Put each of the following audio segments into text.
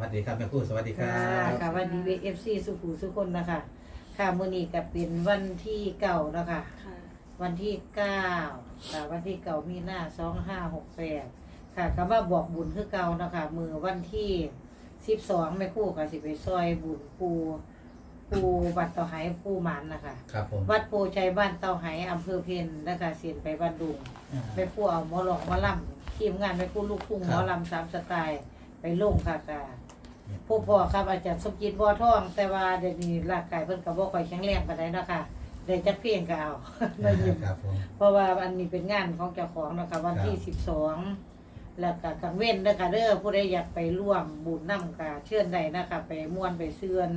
สวัสดีครับแม่ครู่สวัสดีครัค่ะบ ค่ะวันดีเอฟซีสุขุสุขคนนะคะค่ะมื้อนี้ก็เป็นวันที่เก่านะคะ ค่ะวันที่เก้าค่ะวันที่เก่ามีหน้าสองห้าหกแปดค่ะก็มาบอกบุญคือเก่านะคะมือวันที่สิบสองแม่ครู่ก็สิไปซอยบุญปูปูวัดเตาไหปูหมันนะคะ ครับผมวัดโพชัยบ้านเตาไหอำเภอเพนนะคะเสียนไปบ้านดุง อ่าแม่ครู่เอาหมอหลอกหมอลำทีมงานแม่ครู่ลูกทุ่งคหรัมบอลำสามสไตล์ไปลงค่ะค่ะ ผู้พ่อครับอาจารย์สมจิตบัวทอง แต่ว่าเดี๋ยวนี้ร่างกายเพิ่นก็บ่ค่อยแข็งแรงปานใดเนาะค่ะได้จักเพียงก็เอาได้ยินครับผม เพราะว่าอันนี้เป็นงานของเจ้าของเนาะคะวันที่ครับ สิบสองแล้วก็กังเว้นเด้อค่ะเด้อผู้ใดอยากไปร่วมบุญนำก็เชิญได้นะคะไปม่วนไปเซื้อน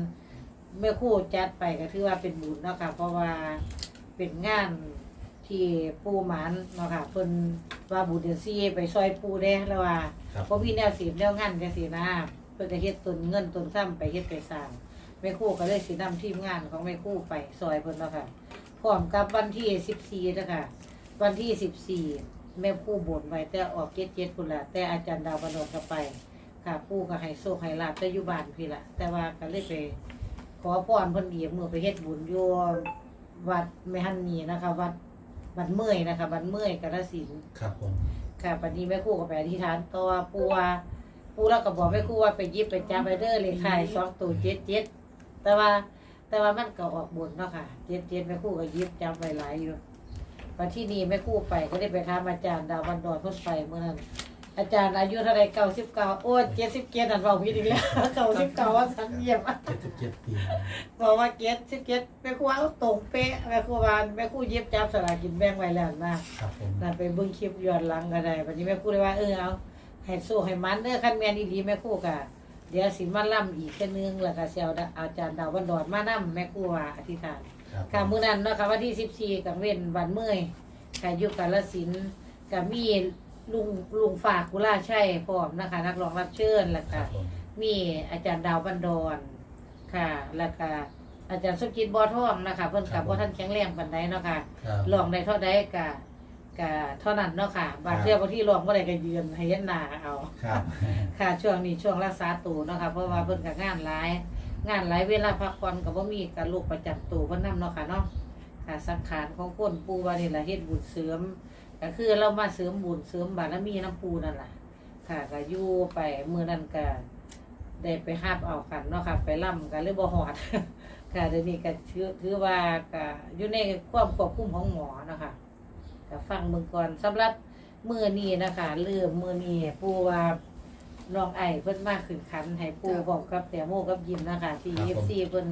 เมื่อครู่จัดไปก็ถือว่าเป็นบุญเนาะค่ะเพราะว่าเป็นงานที่ปูหมานเนาะค่ะเพิ่นว่าบุญเดือนสี่ไปซอยปูเด้แล้วว่า ครับ เพราะพี่แนวสีแนวงานจังซี่นะเพิ่นก็เฮ็ดต้นเงินต้นซ้ำไปเฮ็ดไปสร้างแม่ครู่ก็เลยสินำทีมงานของแม่ครู่ไปซอยเพิ่นเนาะค่ะพร้อมกับวันที่14นะคะวันที่14แม่ครู่บ่นไว้แต่ออก77พุ่นล่ะแต่อาจารย์ดาวบดนก็ไป ค่ะปู่ก็ให้โชคให้ลาบแต่อยู่บ้านพี่ล่ะแต่ว่าก็เลยไป ขอพรเพิ่นอีกมื้อไปเฮ็ดบุญอยู่วัดแม่ฮันนี่นะคะ วัดวัดเมื่อยนะคะวัดเมื่อยกาฬสินธุ์ครับผม ค่ะปันนี้แม่ครู่ก็ไปอธิษฐานต่อว่าปูว่า ปูแล้วก็บอกแม่ครู่ว่าไปหยิบไปจับไปเด้อเลยค่ะสองตัวเจ็ดเจ็ดแต่ว่า แต่ว่ามันก็ออกบนเนาะค่ะเจ็ดเจ็ดแม่ครู่ก็หยิบจับไปหลายอยู่วันที่นี่แม่ครู่ไปก็ได้ไปถามอาจารย์ดาววันดอนเพิ่นไปเมื่อนั้นอาจารย์อายุเท่าไรเก้าสิบเก้าโอ้เจ็ดสิบเจ็ดอันบอกพี่ดีแล้วเก้าสิบเก้าว่าสันเยี่ยมเจ็ดสิบเจ็ดปีบอกว่าเจ็ดสิบเจ็ดแม่ครู่ว่าเอาตรงเป๊ะแม่ครู่ว่าแม่ครู่หยิบจับสลากกินแบ่งไว้แล้วนะครับผมน่ะไปเบิ่งคลิปย้อนหลังก็ได้บัดนี้แม่ครูเลยว่าเออเอา ให้สู้ให้มันเด้อคันแม่นอีหลีแม่ครูก็เดี๋ยวสิมาล่ำอีกแค่อนึงแล้วก็สิเอาอาจารย์ดาววันดอนมานํแม่ครูว่าอธิษฐาน ครับค่ะมื้อนั้นเนาะค่ะวันที่14กังเว้นวันเมื่อยค่ะอยู่กาฬสินธุ์ก็มีลุงลุงฝากกุลาชัยพร้อมนะคะ นักร้องรับเชิญแล้วครัก็บผมมีอาจารย์ดาวบันดอนค่ะ แล้วก็อาจารย์สมจิตบ่อทองนะคะ เพิ่นก็บ่ทันแข็งแรงปานใดเนาะค่ะครับ ลองได้เท่าใดกะ กะเท่านั้นเนาะค่ะ บางครับเที่ยวบางที่ลองบ่ได้ก็ยืนให้เห็นหน้าเอาครับ ค่ะช่วงนี้ช่วงรักษาตัวเนาะค่ะเพราะว่าเพิ่นก็งานหลาย งานหลายเวลาพักผ่อนก็บ่มีกับโรคประจำตัวเพิ่นนํเนาะค่ะเนาะค่ะสังขารของคนปู่ว่านี่ล่ะเฮ็ดบุญเสริมก็คือเรามาเสริมบุญเสริมบารมีน้ำปู่นั่นล่ะ ค่ะก็อยู่ไปมื้อนั้นก็ได้ไปหาบเอากันเนาะค่ะ ไปล่ำกันเลยบ่ฮอด ค่ะเดี๋ยวนี้ก็ถือถือว่าก็อยู่ในความควบคุมของหมอเนาะคะ ก็ฟังเมืองก่อนสำหรับมือนี้นะคะเริ่มมือนี้ปูว่าน้องไอ้เพิ่นมาขึ้นขันให้ปูบอกกับแต่โมกับยิมนะคะที่ครับเอผม ฟซีเพิ่น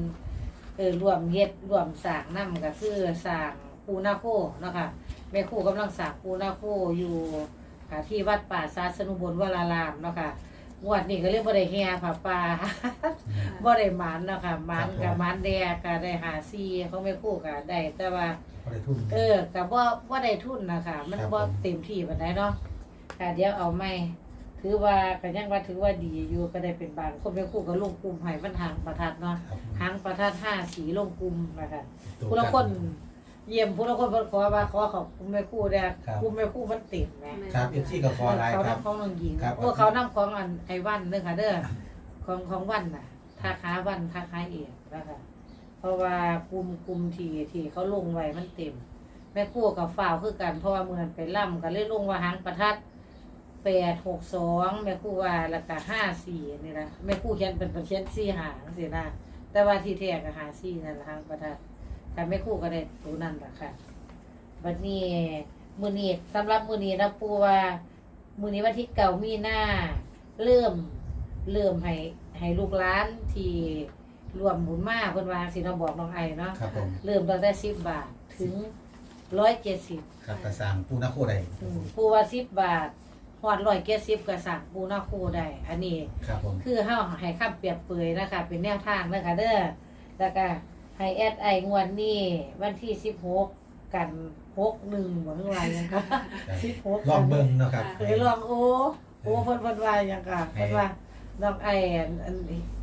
เออรวมเฮ็ดรวมสร้างนํก็คือสร้างปูนาโคเนาะคะแม่ครูกำลังสร้างปูนาโคอยู่ค่ะที่วัดป่าสาสนุบลวรารามเนาะค่ะ งวดนี้ก็เรียกบ่ได้แห่ผ้าป่าบ่ได้หมานเนาะค่ะหมานกับหมานแดก็ได้หาซีเขาไม่คู่ก็ได้ แต่ว่าพอได้ทุ่ม เออกับว่าว่าได้ทุนนะคะมันครับบ่ผม เต็มที่ปานใดเนาะค่ะเดี๋ยวเอาไม่ถือว่าก็ยังว่าถือว่าดีอยู่ก็ได้เป็นบานคนเป็นคู่กับลงกลุ่มให้มันหางประทัดเนาะครับหางประทัดห้าสีลงกลุ่มนะคะตัวผู้ละคน เยี่ยมผู้ละคนเพิ่นขอว่าขอเขากลุ่มแม่คู่ได้ครับกลุ่มแม่คู่มันเต็มแหมครับเอฟซีกับคอไลน์เขาครับนำของน้องหญิงครับโอ้เขานำของอันไอ้วันเด้อค่ะเด้อของของวันน่ะท่าค้าวันท่าค้าเอกนะคะเพราะว่ากลุ่มกลุ่มที่ที่เขาลงไว้มันเต็ม แม่ครู่กับฝ่าวคือกันเพราะว่าเมือนไปล่ำกันเลยลงว่าหางประทัดแปดหกสองแม่ครู่ว่าแล้วก็ห้าสี่นี่นะแม่ครู่เขียนเป็นเขียนสี่หางสินะแต่ว่าที่แท้ก็หาสี่นั่นละหางประทัด ค่ะแม่ครู่ก็ได้ตัวนั่นแหละค่ะวันนี้มือนี้สำหรับมือนี้นะปูว่ามือนี้วันที่เก่ามีหน้า เริ่มเริ่มให้ให้ลูกหล้านที่รวมหมุนมาเพิ่นว่าสิเราบอกน้องไอเนาะครับผม เริ่มตั้งแต่สิบบาทถึงร้อยเจ็ดสิบ ครับกระสังปูนาโคใดปูว่าสิบบาทหอดร้อยเจ็ดสิบกระสังปูนาคูได้ อันนี้ ครับผม คือเฮาให้คำเปรียบเปรยนะคะ เป็นแนวทางนะคะเด้อแล้วก็ ให้แอดไองวดนี้วันที่สิบหกกันหกหนึ่งเหมือนไรยังคะสิบหกลองเบิ้งเนาะครับเคยลองโอ้โอ้เพิ่นเพิ่นว่าหยังค่ะเพิ่นว่าน้องไออันอัน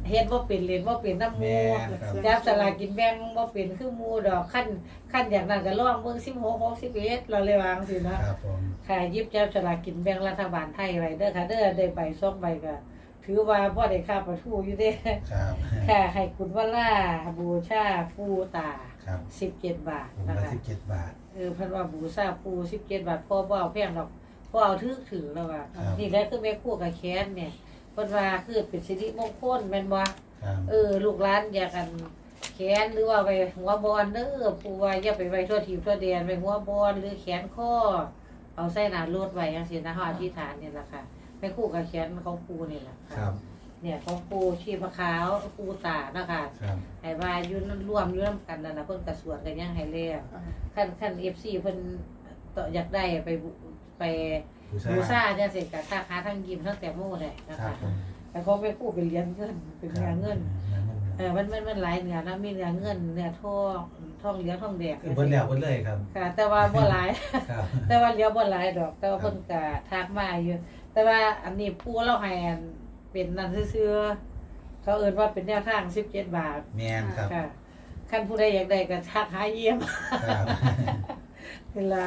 เฮ็ดบ่เป็นเล่นบ่เป็นน้ำหมูแม่ครับ จับสลากกินแบ่งบ่เป็นคือหมูดอกขั้นขั้นอย่างนั้นก็ลองเบิ่ง16 61เราเลยวาจังสินะครับผม ค่ะหยิบจับสลากกินแบ่งรัฐบาลไทยไว้เด้อค่ะเด้อได้ใบซองใบก็ ถือว่าพ่อได้ค่าประทูอยู่เด้ครับค่ะให้คุณว่าล่าบูชาปูตาครับสิบเจ็ดบาทผมนะละคะสิบเจ็ดบาท เออเพันว่าบูชาปูสิบเจ็ดบาทพ่อบ่เอาแพงดอกพ่อเอาถือถือแล้วว่าครับ นี่แหละคือแม่คู่กับแค้นเนี่ยเพิ่นว่าคือเป็นสิริมงคลแม่นบ่ ครับเออลูกหลานอยากกันแขนหรือว่าไปหัวบอลเด้อปูว่าอย่าไปไว้ทั่วทีบทั่วแดนไปหัวบอลหรือแขนข้อเอาใส่หน้ารถไว้จังซี่นะเฮาอธิษฐานนี่ล่ะค่ะ แม่คู่กับแขนของปูนี่ล่ะคค่ะรับเนี่ยของปูชีพขาวปูตานะคะครับให้ว่าอยู่นั่นร่วมอยู่นํกันนั่นน่ะเพิ่นก็สวดกันยังให้แล้วคันคัน FC เพิ่นต่ออยากได้ไปบุไปบูชาบูชาจังซี่ก็ค่าค้าทั้งยิมทั้งแต่โมได้นะครัคะบผมแต่เขาไปคู่เป็นเหรียญเงินเป็นเนื้อเงินครับเออมันมันมันหลายเนื้อนะมีเนื้อเงินเนื้อทอง ทองเหลืองทองแดงคือเบิ้ลแล้วเบิ้ลเลยครับ ค่ะ แต่ว่าบ่หลาย ครับ แต่ว่าเหลือบ่หลายดอก แต่ว่าเพิ่นก็ทักมาอยู่ แต่ว่าอันนี้ปู่เราให้อันเป็นนั่นซื่อๆเขาเอิ้นว่าเป็นแนวทาง17บาท แมนครับ ค่ะคันผู้ใดอยากได้ก็ทักหาเยี่ยม ครับ เวลา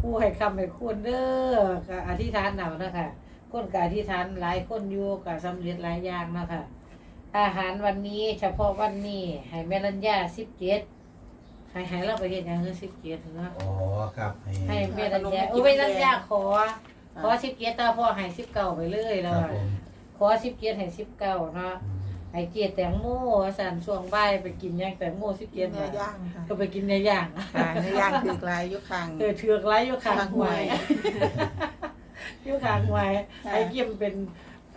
ผู้ให้คำให้คุณเด้อก็อธิษฐานเอานะคะคนก็อธิษฐานหลายคนอยู่ก็สำเร็จหลายอย่างเนาะคะอาหารวันนี้เฉพาะวันนี้ให้แม่รัญญาสิบเจ็ด ให้ให้เราไปเฮ็ดหยังคือสิบเจ็ดเนาะอ๋อครับให้ให้แม่รัญญาโอ้แม่รัญญาขอ ขอสิบเจ็ดตาพ่อให้สิบเก้าไปเลยคแล้วรับอะผมขอสิบเจ็ดให้สิบเก้าเนาะอืมให้เจียแตงโมสันช่วงบ่ายไปกินหยังแตงโมสิบเกีเจ็ยดเนื้อย่างค่ะก็ไปกินเนื้อย่างค่ะเนื้อย่างถือกลายอยุคาง เออเถือกไรอยู่ข้างหวยอยู่ข้างหวยค่ะ ไอ้เกี่ยมเป็น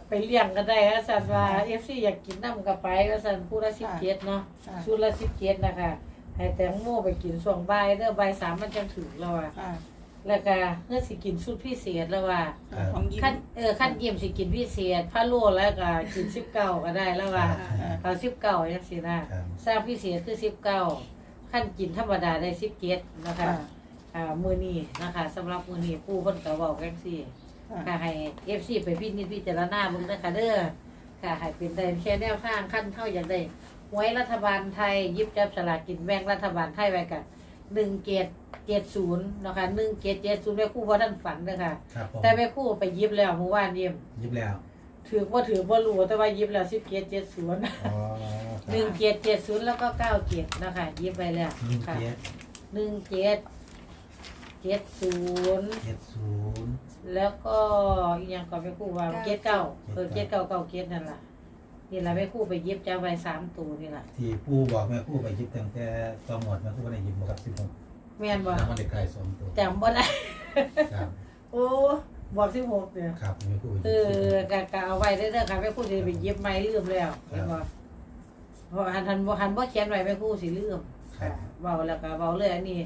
ไปเลี้ยงกันได้ฮะสันว่าเอฟซีอยากกินน้ำกับไปก็สันผู้ละสิบเจ็ดเนาะ ค่ะชุดละสิบเจ็ดนะคะ ให้แตงโมไปกินช่วงบ่ายเด้อบ่ายสามมันจังถึงแล้วอะค่ะแล้วก็เมื่อสิกินชุดพิเศษแล้วว่าของยิ้มขั้นเออขั้นเยี่ยมสิกินพิเศษพะโล้แล้วก็กินสิบเก้าก็ได้แล้วว่าค่ะเอาสิบเก้าจังสินะครับสร้างพิเศษคือสิบเก้าขั้นกินธรรมดาได้สิบเจ็ดนะคะค่ะอ่ามือนี้นะคะสำหรับมือนี้ปู่เพิ่นก็บอกแก๊งซี่ค่ะค่ะให้ FC ไปพินิจพิจารณาเบิ่งนะคะเด้อค่ะให้เป็นได้แค่แนวทางขั้นเท่าอย่างใด หวยรัฐบาลไทยหยิบจับสลากกินแบ่งรัฐบาลไทยไว้กัน1เกต70นะคะ1เกต70แม่ครู่บ่ทันฝันเด้อค่ะ ครับผมแต่แม่ครู่ไปหยิบแล้วเมื่อวานเยี่ยมยิบแล้วถือบ่ถือบ่รู้แต่ว่าหยิบแล้ว10เกต70อ๋อคหนึ่รังบเกต70แล้วก็9เกตนะคะหยิบไปแล้วหนึ่งค่ะเจ็ด1เกต70เจ็ดศูนย์แล้วก็อีกอย่างก็ไปคู่ว่าเกตเก้าเออเกตเก้าเก้าเกตนั่นแหละ นี่แหละไปคู่ไปเย็บจ้าใบสามตัวนี่แหละที่ปูบอกแม่ครู่ไปยิบตั้งแต่ตอนหมดแม่ครู่ก็ได้ยิบมาครับสิบหกแม่นบ่แล้วมันเด็กไก่สองตัวจำบ่ได้ ครับโอ้บอกสิบหกเนี่ย ครับแม่ครู่ไปเอยิบอกะกะเอาไว้ได้เด้อค่ะแม่คู่สิไปเย็บไม่ลืมแล้วเห็นบ่เพราะหันหันบ่หันบ่เขียนไว้แม่คู่สิลืมครับเว้าแล้วก็เว้าเลยอันนี้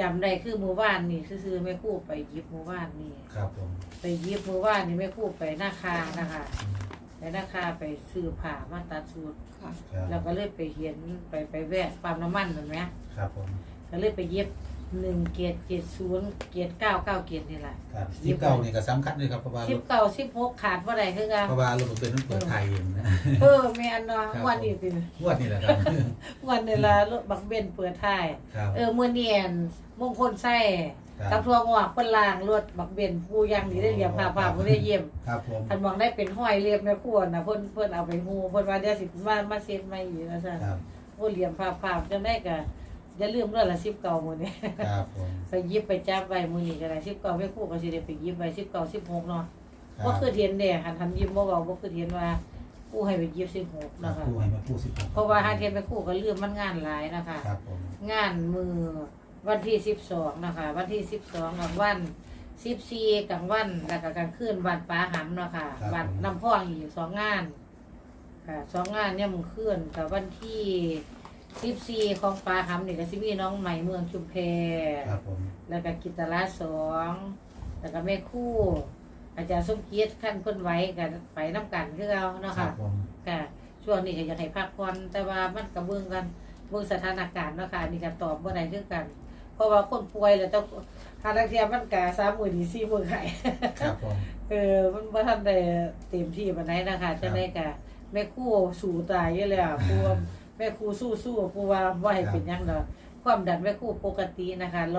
จำได้คือหมู่บ้านนี่ซื่อๆแม่คู่ไปเย็บหมู่บ้านนี่ ครับผมไปเย็บหมู่บ้านนี่แม่คู่ไปหน้าคานะคะ อืม ไปหน้าคาไปซื้อผ้ามาตัดสูตรค่ะ ครับแล้วก็เลยไปเห็นไปไปแวะปั๊มน้ำมันเห็นไหมครับผมก็เลยไปเย็บหนึ่งเกียรเกียรศูนย์เกียรเก้าเก้าเกียรนี่แหละ ครับสิบเก้านี่ก็สำคัญเลยครับเพราะว่าสิรบถเก้าสิบหกขาดว่าไรคือกันเพราะว่ารถผมเป็นรถเปิดไทยเองนะ เออแม่นเนาะครับ วันนี้สิงวดนี่แหละครับ วันนี้ละรถบักเบนเปิดท้าย ครับ เออมื่อเนียนมงคลไส้ ครับกับทัวงอกคนล่างรถบักเบนผู้ยังดีได้เหลี่ยมผ่าผ่าผู้ได้เยี่ยมครับผมทันมองได้เป็นห้อยเรียบแม่ขวรนะเพิ่นเพิ่นเอาไปฮูเพิ่นว่าเดี๋ยวสิมามาเซ็นใหม่อีกนะซั่นครับโอ้เหลี่ยมผ่าผ่าจังได้ก็อย่าลืมเรื่องละ10เก่ามื้อนี้ ครับผมไปหยิบไปจับไว้มือนี้ก็ได้สิบเก้าไม่คู่ก็สิได้ไปหยิบไว้สิบเก้าสิบหกเนาะครับว่าคือเทียนเด้หันทันยิ้มบ่เว้าบ่คือเทียนว่าคู่ให้ไปหยิบสิบหกครับนะคะผู้ให้แม่ครู่สิบหกเพราะว่าหาเทียนไปคู่ก็ลืมมันงานหลายนะคะ ครับผมงานมือ วันที่สิบสองนะคะ วันที่สิบสองกลางวันสิบสี่กลางวันแล้วก็กลางคืนวันปลาหำเนาะค่ะวันน้ำพ่องอีกสองงาน ค่ะสองงานเนี่ยมึงขึ้นกับวันที่สิบสี่ของปลาหำนี่ก็สิมีน้องใหม่เมืองชุมแพ ครับผม แล้วก็กิตลาสองแล้วก็แม่คู่ อาจารย์สมเกียรติขั้นเพิ่นไว้กันไปน้ำกันคือเอาเนาะครัค่ะ บผมค่ะ ช่วงนี้ก็อยากให้พักผ่อนแต่ว่ามันก็เบิ่งกันเบิ่งสถานการณ์เนาะค่ะอันนี้ก็ตอบบ่ได้คือกัน เพราะว่าคนป่วยแล้วต้องหาลังเทียมันก็สามมื้อดีสี่มื้อไข้ครับผม เออมันบ่ทันได้เต็มที่ปานใดนะคะจังได๋ก็แม่ครู่สู้ตายอยู่แล้วผู้ว่าแม่ครู่สู้ๆผู้ว่าบ่ให้เป็นหยังดอกความดันแม่ครู่ปกตินะคะ120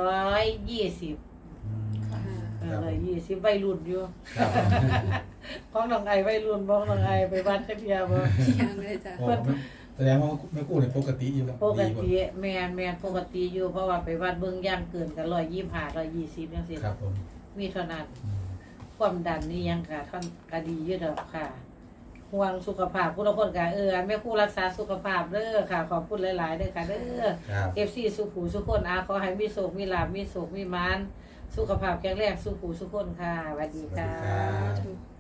อืมค่ะเออร้อยยี่สิบวัยรุ่นอยู่ครับของน้องไอวัยรุ่นของน้องไอไปวัดจักเทียบ่ ยังเลยจ้ะ โอ้ แสดงว่าแม่กู้เนี่ยปกติอยู่แล้วปกดีติแม่นแม่นปกติอยู่เพราะว่าไปวัดเบิ่งย่างเกินกันร้อยยี่ห้าร้อยยี่สิบจังซี่ครับผมมีเท่านั้นอืมความดันนี่ยังค่ะท่านก็ดีอยู่ดอกค่ะห่วงสุขภาพผู้ละคนก็เออแม่ครู่รักษาสุขภาพเด้อค่ะ ขอบคุณหลายๆเด้อค่ะเด้อ ครับ เอฟซีสุขูสุขคนอาขอให้มีโศกมีลาบมีโศกมีมาน สุขภาพแข็งแรงสุขูสุขคนค่ะสวัสดีค่ะ สวัสดีครับ